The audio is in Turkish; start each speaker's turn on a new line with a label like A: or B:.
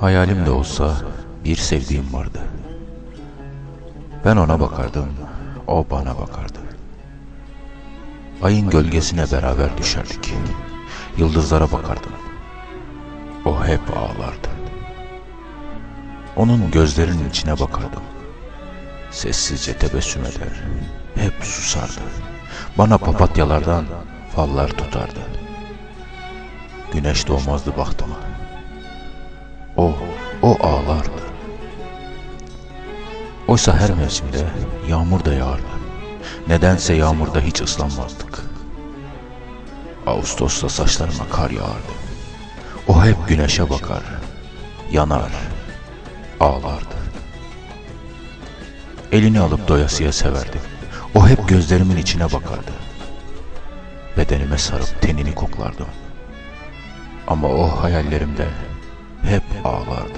A: Hayalim de olsa bir sevdiğim vardı. Ben ona bakardım, o bana bakardı. Ayın gölgesine beraber düşerdik. Yıldızlara bakardım. O hep ağlardı. Onun gözlerinin içine bakardım. Sessizce tebessüm eder, hep susardı. Bana papatyalardan fallar tutardı. Güneş doğmazdı bahtıma. O, o ağlardı. Oysa her mevsimde yağmur da yağardı. Nedense yağmurda hiç ıslanmazdık. Ağustos'ta saçlarıma kar yağardı. O hep güneşe bakar, yanar, ağlardı. Elini alıp doyasıya severdi. O hep gözlerimin içine bakardı. Bedenime sarıp tenini koklardı. Ama o hayallerimde hep ağlardı.